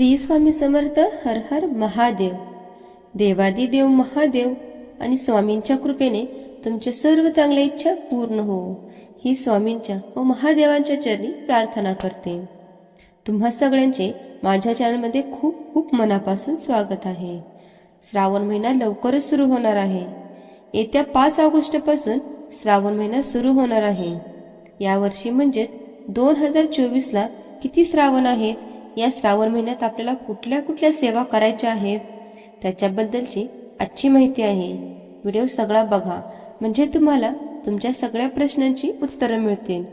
श्री स्वामी समर्थ हर हर महादेव. देवादी देव महादेव आणि स्वामींच्या कृपेने तुमच्या सर्व चांगल्या इच्छा पूर्ण हो. ही स्वामींच्या व महादेवांच्या चरणी प्रार्थना करते. तुम्हा सगळ्यांचे माझ्या चॅनलमध्ये खूप खूप मनापासून स्वागत आहे. श्रावण महिना लवकरच सुरू होणार आहे. येत्या पाच ऑगस्टपासून श्रावण महिना सुरू होणार आहे. यावर्षी म्हणजेच दोन हजार चोवीसला किती श्रावण आहेत? या श्रावण महिन्यात आपल्याला कुठल्या कुठल्या सेवा करायच्या आहेत त्याच्याबद्दलची आजची माहिती आहे. व्हिडिओ सगळा बघा. म्हणजे तुम्हाला तुमच्या सगळ्या प्रश्नांची उत्तरं मिळतील.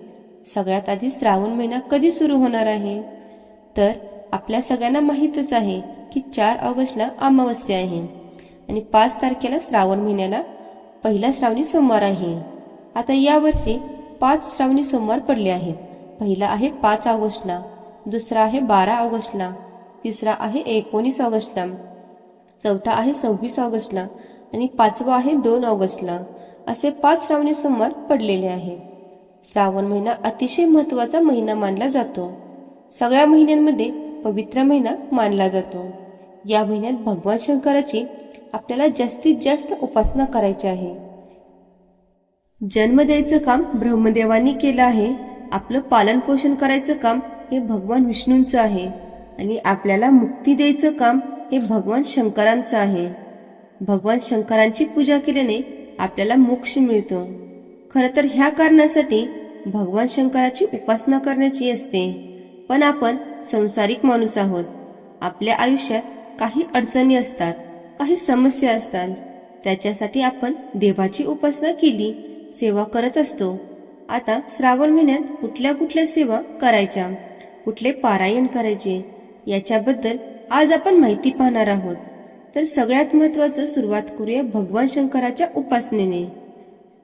सगळ्यात आधी श्रावण महिना कधी सुरू होणार आहे? तर आपल्या सगळ्यांना माहीतच आहे की चार ऑगस्टला अमावस्या आहे. आणि पाच तारखेला श्रावण महिन्याला पहिला श्रावणी सोमवार आहे. आता यावर्षी पाच श्रावणी सोमवार पडले आहेत. पहिला आहे पाच ऑगस्टला. दुसरा आहे बारा ऑगस्टला. तिसरा आहे एकोणीस ऑगस्टला. चौथा आहे सव्वीस ऑगस्टला. आणि पाचवा आहे दोन ऑगस्टला. असे पाच श्रावणी सोमवार पडलेले आहे. श्रावण महिना अतिशय महत्त्वाचा महिना मानला जातो. सगळ्या महिन्यांमध्ये पवित्र महिना मानला जातो. या महिन्यात भगवान शंकराची आपल्याला जास्तीत जास्त उपासना करायची आहे. जन्म द्यायचं काम ब्रह्मदेवानी केलं आहे. आपलं पालन पोषण करायचं काम हे भगवान विष्णूंचं आहे आणि आपल्याला मुक्ती द्यायचं काम हे भगवान शंकरांचं आहे. भगवान शंकरांची पूजा केल्याने आपल्याला मोक्ष मिळतो. खरं तर ह्या कारणासाठी भगवान शंकराची उपासना करण्याची असते. पण आपण संसारिक माणूस आहोत. आपल्या आयुष्यात काही अडचणी असतात काही समस्या असतात. त्याच्यासाठी आपण देवाची उपासना केली सेवा करत असतो. आता श्रावण महिन्यात कुठल्या कुठल्या सेवा करायच्या? कुठले पारायण करायचे याच्याबद्दल आज आपण माहिती पाहणार आहोत. तर सगळ्यात महत्वाचं सुरुवात करूया भगवान शंकराच्या उपासनेने.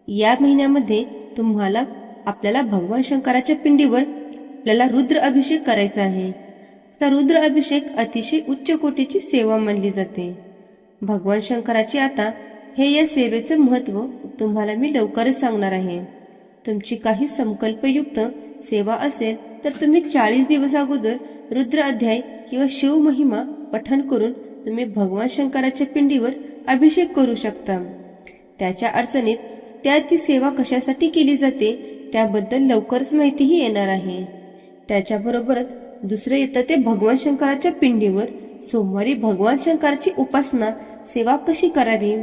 या महिन्यामध्ये तुम्हाला आपल्याला भगवान शंकराच्या पिंडीवर आपल्याला रुद्र अभिषेक करायचा आहे. तर रुद्र अभिषेक अतिशय उच्च कोटीची सेवा मानली जाते. भगवान शंकराची आता हे या सेवेचं महत्त्व तुम्हाला मी लवकरच सांगणार आहे. तुमची काही संकल्पयुक्त सेवा असेल तर तुम्ही चाळीस दिवस अगोदर रुद्र अध्याय किंवा शिव महिमा करून तुम्ही भगवान शंकराच्या पिंडीवर अभिषेक करू शकता. त्याच्या अडचणीत त्या ती सेवा कशासाठी केली जाते त्याबद्दल लवकरच माहितीही येणार आहे. त्याच्याबरोबरच दुसरं येतं ते भगवान शंकराच्या पिंडीवर सोमवारी भगवान शंकराची उपासना सेवा कशी करावी?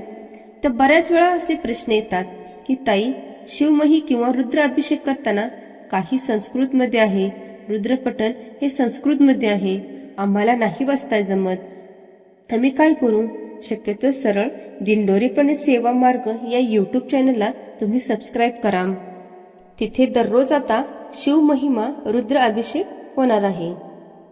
तर बऱ्याच वेळा असे प्रश्न येतात की ताई शिवमही किंवा रुद्र अभिषेक करताना काही संस्कृतमध्ये आहे. रुद्रपठण हे संस्कृतमध्ये आहे. आम्हाला नाही वाचता जमत. आम्ही काय करू? शक्यतो सरळ दिंडोरीपणे सेवा मार्ग या यूट्यूब चॅनलला तुम्ही सबस्क्राईब करा. तिथे दररोज आता शिव महिमा रुद्र अभिषेक होणार आहे.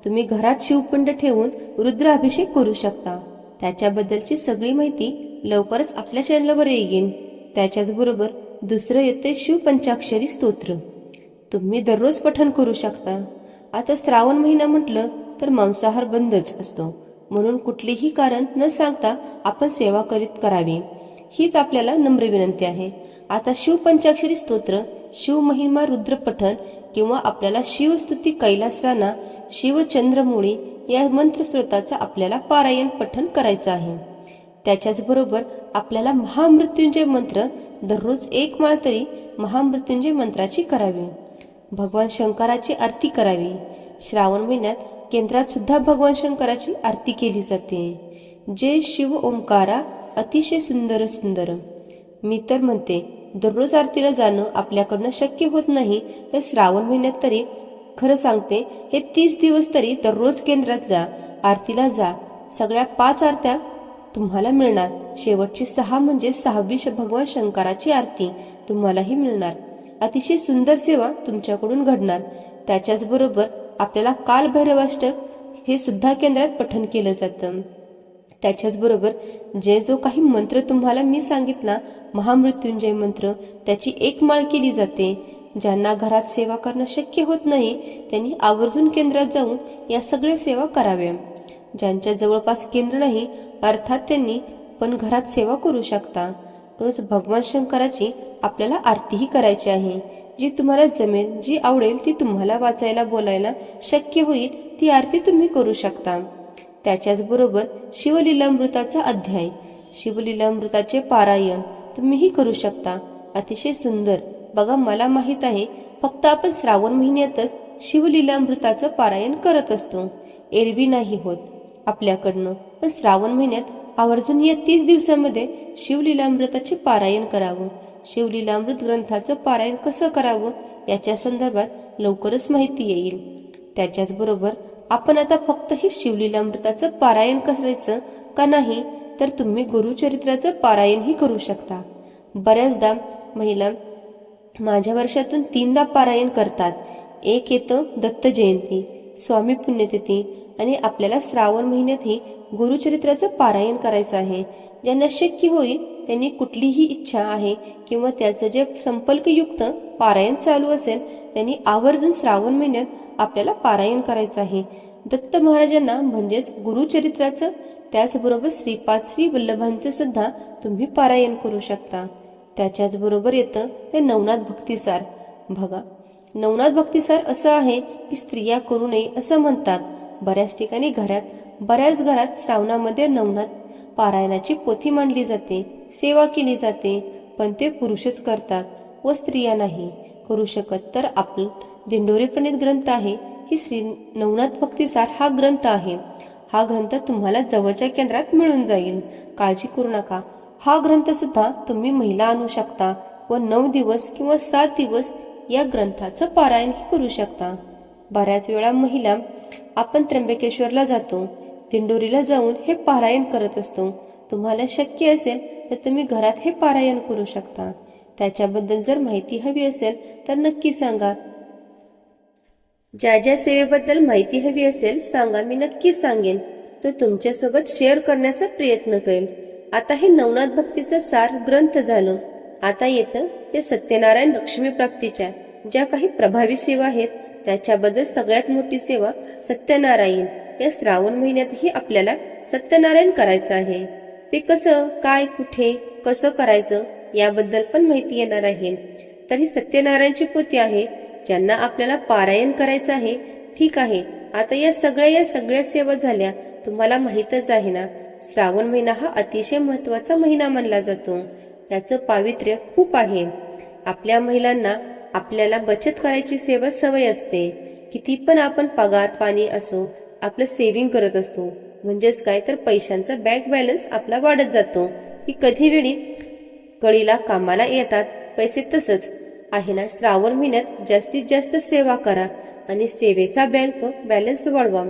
तुम्ही घरात शिवपिंड ठेवून रुद्र अभिषेक करू शकता. त्याच्याबद्दलची सगळी माहिती लवकरच आपल्या चॅनलवर येईल. त्याच्याचबरोबर दुसरं येते शिव पंचाक्षरी स्तोत्र. तुम्ही दररोज पठण करू शकता. आता श्रावण महिना म्हटलं तर मांसाहार बंदच असतो. म्हणून कुठलीही कारण न सांगता आपण सेवा करीत करावी. हीच आपल्याला नम्र विनंती आहे. आता शिव पंचाक्षरी स्तोत्र शिव महिमा रुद्र पठण किंवा आपल्याला शिवस्तुती कैलासराना शिवचंद्रमुळी या मंत्रस्त्रोताचा आपल्याला पारायण पठण करायचं आहे. त्याच्याच बरोबर आपल्याला महामृत्युंजय मंत्र दररोज एक माळ तरी महामृत्युंजय मंत्राची करावी. भगवान शंकराची आरती करावी. श्रावण महिन्यात केंद्रात सुद्धा भगवान शंकराची आरती केली जाते. जय शिव ओंकारा अतिशय सुंदर सुंदर. मी तर म्हणते दररोज आरतीला जाणं आपल्याकडनं शक्य होत नाही तर श्रावण महिन्यात तरी खरं सांगते हे तीस दिवस तरी दररोज केंद्रात जा आरतीला जा. सगळ्या पाच आरत्या तुम्हाला मिळणार. शेवटची सहा म्हणजे सहावी भगवान शंकराची आरती तुम्हालाही मिळणार. अतिशय सुंदर सेवा तुमच्याकडून घडणार. त्याच्याचबरोबर आपल्याला कालभैरवाष्टक हे सुद्धा केंद्रात पठण केलं जातं. त्याच्याचबरोबर जे जो काही मंत्र तुम्हाला मी सांगितला महामृत्युंजय मंत्र त्याची एक माळ केली जाते. ज्यांना घरात सेवा करणं शक्य होत नाही त्यांनी आवर्जून केंद्रात जाऊन या सगळ्या सेवा कराव्या. ज्यांच्या जवळपास केंद्र नाही अर्थात त्यांनी पण घरात सेवा करू शकता. रोज भगवान शंकराची आपल्याला आरतीही करायची आहे. जी तुम्हाला जमेल जी आवडेल ती तुम्हाला वाचायला बोलायला शक्य होईल ती आरती तुम्ही करू शकता. त्याच्याचबरोबर शिवलीलामृताचा अध्याय. शिवलीलामृताचे पारायण तुम्हीही करू शकता. अतिशय सुंदर. बघा मला माहीत आहे फक्त आपण श्रावण महिन्यातच शिवलीलामृताचं पारायण करत असतो. एरवी नाही होत आपल्याकडनं. पण श्रावण महिन्यात आवर्जून या तीस दिवसामध्ये शिवलीलामृताचे पारायण करावं. शिवलीलामृत ग्रंथाचं पारायण कसं करावं याच्या संदर्भात लवकरच माहिती येईल. त्याच्याच बरोबर आपण आता फक्त हे शिवलीलामृताचं पारायण करायचं का नाही तर तुम्ही गुरुचरित्राचं पारायणही करू शकता. बऱ्याचदा महिला माझ्या वर्षातून तीनदा पारायण करतात. एक येतं दत्त जयंती स्वामी पुण्यतिथी आणि आपल्याला श्रावण महिन्यातही गुरुचरित्राचं पारायण करायचं आहे. ज्यांना शक्य होईल त्यांनी कुठलीही इच्छा आहे किंवा त्याचं जे संपर्कयुक्त पारायण चालू असेल त्यांनी आवर्जून श्रावण महिन्यात आपल्याला पारायण करायचं आहे. दत्त महाराजांना म्हणजेच गुरुचरित्राचं त्याचबरोबर श्रीपाद श्री वल्लभांचं सुद्धा तुम्ही पारायण करू शकता. त्याच्याच बरोबर येतं ते नवनाथ भक्तिसार. बघा नवनाथ भक्तिसार असं आहे की स्त्रिया करू नये असं म्हणतात. बऱ्याच ठिकाणी घरात बऱ्याच घरात श्रावणामध्ये नवनाथ पारायणाची पोथी मांडली जाते सेवा केली जाते पण ते पुरुषच करतात व स्त्रिया नाही. करू शकत तर आपलं दिंडोरी प्रणित ग्रंथ आहे. ही श्री नवनाथ भक्तिसार हा ग्रंथ आहे. हा ग्रंथ तुम्हाला जवळच्या केंद्रात मिळून जाईल. काळजी करू नका. हा ग्रंथ सुद्धा तुम्ही महिला आणू शकता व नऊ दिवस किंवा सात दिवस या ग्रंथाचं पारायणही करू शकता. बऱ्याच वेळा महिला आपण त्र्यंबकेश्वरला जातो. दिंडोरीला जाऊन हे पारायण करत असतो. तुम्हाला शक्य असेल तर तुम्ही घरात हे पारायण करू शकता. त्याच्याबद्दल जर माहिती हवी असेल तर नक्की सांगा. ज्या ज्या सेवेबद्दल माहिती हवी असेल सांगा मी नक्की सांगेन. तो तुमच्यासोबत शेअर करण्याचा प्रयत्न करेल. आता हे नवनाथ भक्तीचं सार ग्रंथ झालं. आता येतं ते सत्यनारायण लक्ष्मी प्राप्तीच्या ज्या काही प्रभावी सेवा आहेत त्याच्याबद्दल सगळ्यात मोठी सेवा सत्यनारायण. या श्रावण महिन्यातही आपल्याला सत्यनारायण करायचं आहे. ते कसं काय कुठे कसं करायचं याबद्दल पण माहिती येणार आहे. तर ही सत्यनारायणची पोथी आहे ज्यांना आपल्याला पारायण करायचं आहे. ठीक आहे आता या सगळ्या या सगळ्या सेवा झाल्या तुम्हाला माहीतच आहे ना? श्रावण महिना हा अतिशय महत्त्वाचा महिना मानला जातो. त्याचं पावित्र्य खूप आहे. आपल्या महिलांना आपल्याला बचत करायची सेवा सवय असते किती पण आपण पगार पाणी असो आपलं सेव्हिंग करत असतो. म्हणजेच काय? तर पैशांचा बँक बॅलन्स आपला वाढत जातो. की कधी वेळी कळीला कामाला येतात पैसे तसंच. आहे ना? श्रावण महिन्यात जास्तीत जास्त सेवा करा आणि सेवेचा बँक बॅलन्स वाढवा.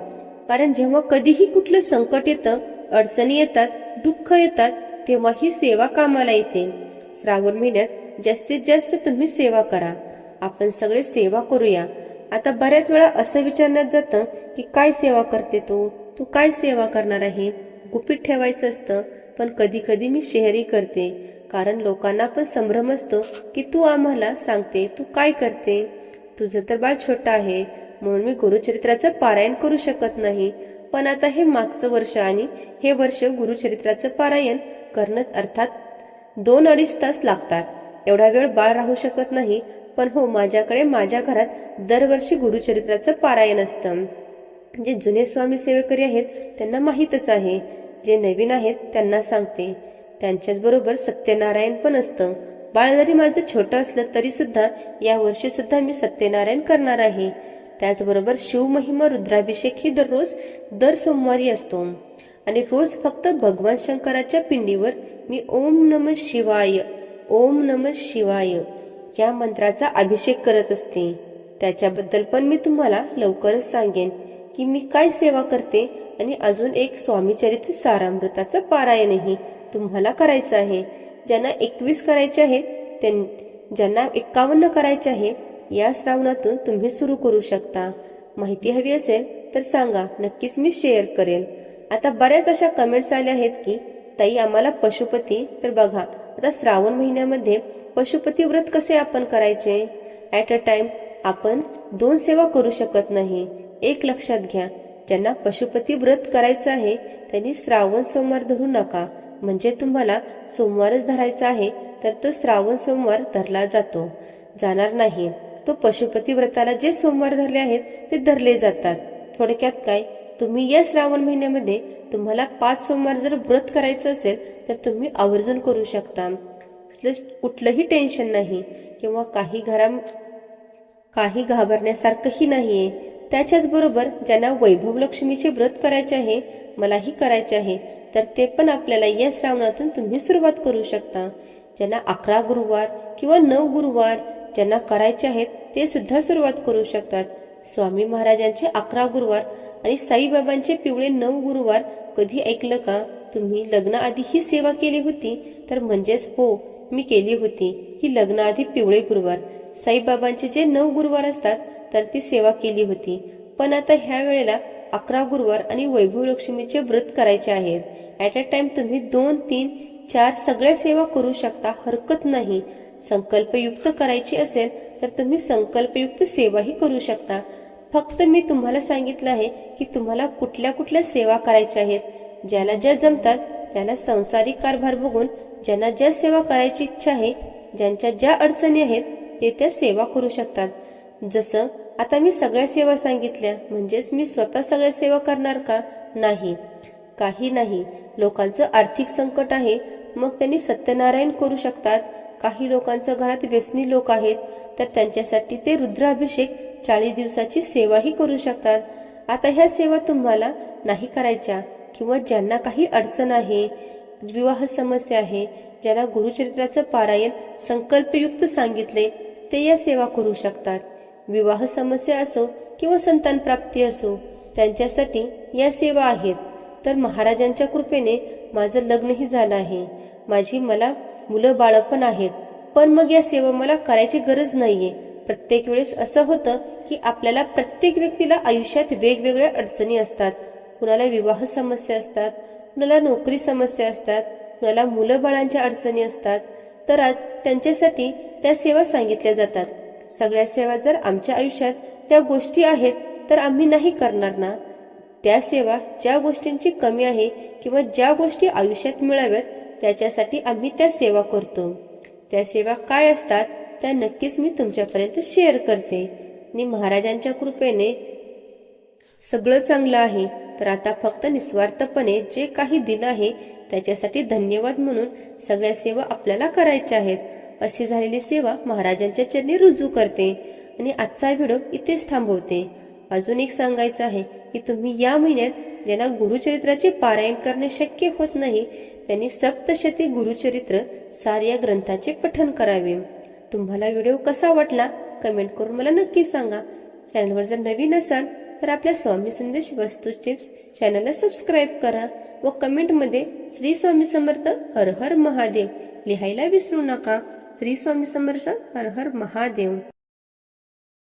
कारण जेव्हा कधीही कुठलं संकट येतं अडचणी येतात दुःख येतात तेव्हा ही सेवा कामाला येते. श्रावण महिन्यात जास्तीत जास्त तुम्ही सेवा करा. आपण सगळे सेवा करूया. आता बऱ्याच वेळा असं विचारण्यात जातं की काय सेवा करते तू? तू काय सेवा करणार आहे? गुपित ठेवायचं असतं पण कधी कधी मी शेअरही करते. कारण लोकांना पण संभ्रम असतो की तू आम्हाला सांगते तू काय करते? तुझं तर बाळ छोटं आहे म्हणून मी गुरुचरित्राचं पारायण करू शकत नाही. पण आता हे मागचं वर्ष आणि हे वर्ष गुरुचरित्राचं पारायण करणं अर्थात दोन अडीच तास लागतात. एवढा वेळ बाळ राहू शकत नाही पण हो माझ्याकडे माझ्या घरात दरवर्षी गुरुचरित्राचं पारायण असतं. जे जुने स्वामी सेवेकरी आहेत त्यांना माहीतच आहे. जे नवीन आहेत त्यांना सांगते. त्यांच्याचबरोबर सत्यनारायण पण असतं. बाळ जरी माझं छोटं असलं तरी सुद्धा या वर्षी सुद्धा मी सत्यनारायण करणार आहे. त्याचबरोबर शिवमहिमा रुद्राभिषेक ही दररोज दर सोमवारी असतो. आणि रोज फक्त भगवान शंकराच्या पिंडीवर मी ओम नम शिवाय ओम नम शिवाय या मंत्राचा अभिषेक करत असते. त्याच्याबद्दल पण मी तुम्हाला लवकरच सांगेन की मी काय सेवा करते आणि अजून एक स्वामी चरित्र सारामृताचं पारायणही तुम्हाला करायचं आहे. ज्यांना एकवीस करायचे आहेत त्यां ज्यांना एक्कावन्न करायचे आहे या श्रावणातून तुम्ही सुरू करू शकता. माहिती हवी असेल तर सांगा. नक्कीच मी शेअर करेल. आता बऱ्याच अशा कमेंट्स आल्या आहेत की ताई आम्हाला पशुपती तर बघा आता श्रावण महिन्यामध्ये पशुपती व्रत कसे आपण करायचे? ॲट अ टाइम आपण दोन सेवा करू शकत नाही. एक लक्षात घ्या ज्यांना पशुपती व्रत करायचं आहे त्यांनी श्रावण सोमवार धरू नका. म्हणजे तुम्हाला सोमवारच धरायचा आहे तर तो श्रावण सोमवार धरला जातो. जाणार नाही. तो पशुपती व्रताला जे सोमवार धरले आहेत ते धरले जातात. थोडक्यात काय? तुम्ही या श्रावण महिन्यामध्ये तुम्हाला पाच सोमवार जर व्रत करायचं असेल तर तुम्ही आवर्जून करू शकता. कुठलंही टेन्शन नाही किंवा काही घरा काही घाबरण्यासारखंही नाहीये. त्याच्याच बरोबर ज्यांना वैभव लक्ष्मीचे व्रत करायचे आहे मलाही करायचे आहे तर ते पण आपल्याला या श्रावणातून तुम्ही सुरुवात करू शकता. ज्यांना अकरा गुरुवार किंवा नऊ गुरुवार ज्यांना करायचे आहेत ते सुद्धा सुरुवात करू शकतात. स्वामी महाराजांचे अकरा गुरुवार आणि साईबाबांचे पिवळे नऊ गुरुवार कधी ऐकलं का? तुम्ही लग्नाआधी ही सेवा केली होती तर म्हणजेच हो मी केली होती. ही लग्नाआधी पिवळे गुरुवार. साईबाबांचे जे नऊ गुरुवार असतात तर ती सेवा केली होती. पण आता ह्या वेळेला अकरा गुरुवार आणि वैभव लक्ष्मीचे व्रत करायचे आहेत ऍट अ टाइम तुम्ही दोन तीन चार सगळ्या सेवा करू शकता हरकत नाही. संकल्पयुक्त करायची असेल तर तुम्ही संकल्पयुक्त सेवाही करू शकता. फक्त मी तुम्हाला सांगितलं आहे की तुम्हाला कुठल्या कुठल्या सेवा करायच्या आहेत. ज्याला ज्या जमतात त्याला संसारिक कारभार बघून ज्यांना ज्या सेवा करायची इच्छा आहे ज्यांच्या ज्या अडचणी आहेत ते त्या सेवा करू शकतात. जसं आता मी सगळ्या सेवा सांगितल्या म्हणजेच मी स्वतः सगळ्या सेवा करणार का? नाही. काही नाही. लोकांचं आर्थिक संकट आहे मग त्यांनी सत्यनारायण करू शकतात. काही लोकांचं घरात व्यसनी लोक आहेत तर त्यांच्यासाठी ते रुद्राभिषेक चाळीस दिवसाची सेवाही करू शकतात. आता ह्या सेवा तुम्हाला नाही करायच्या किंवा ज्यांना काही अडचण आहे विवाह समस्या आहे ज्यांना गुरुचरित्राचं पारायण संकल्पयुक्त सांगितले ते या सेवा करू शकतात. विवाह समस्या असो किंवा संतान प्राप्ती असो त्यांच्यासाठी या सेवा आहेत. तर महाराजांच्या कृपेने माझं लग्नही झालं आहे. माझी मला मुलं बाळं पण आहेत. पण मग या सेवा मला करायची गरज नाहीये. प्रत्येक वेळेस असं होतं की आपल्याला प्रत्येक व्यक्तीला आयुष्यात वेगवेगळ्या अडचणी असतात. कुणाला विवाह समस्या असतात कुणाला नोकरी समस्या असतात कुणाला मुलं बाळांच्या अडचणी असतात तर आज त्यांच्यासाठी त्या सेवा सांगितल्या जातात. सगळ्या सेवा जर आमच्या आयुष्यात त्या गोष्टी आहेत तर आम्ही नाही करणार ना? त्या सेवा ज्या गोष्टींची कमी आहे किंवा ज्या गोष्टी आयुष्यात मिळाव्यात त्याच्यासाठी आम्ही त्या सेवा करतो. त्या सेवा काय असतात? त्या नक्कीच मी तुमच्यापर्यंत शेअर करते. आणि महाराजांच्या कृपेने सगळं चांगलं आहे. तर आता फक्त निस्वार्थपणे जे काही दिलं आहे त्याच्यासाठी धन्यवाद म्हणून सगळ्या सेवा आपल्याला करायच्या आहेत. अशी झालेली सेवा महाराजांच्या चरणी रुजू करते. आणि आजचा व्हिडिओ इथेच थांबवते. अजून एक सांगायचं आहे की तुम्ही या महिन्यात ज्यांना गुरुचरित्राचे पारायण करणे शक्य होत नाही त्यांनी सप्तशती गुरुचरित्र सार या ग्रंथाचे पठन करावे. तुम्हाला व्हिडिओ कसा वाटला कमेंट करून मला नक्की सांगा. चॅनलवर जर नवीन असाल तर आपल्या स्वामी संदेश वस्तू चिप्स चॅनलला सबस्क्राईब करा व कमेंटमध्ये श्री स्वामी समर्थ हर हर महादेव लिहायला विसरू नका. श्री स्वामी समर्थ हर हर महादेव.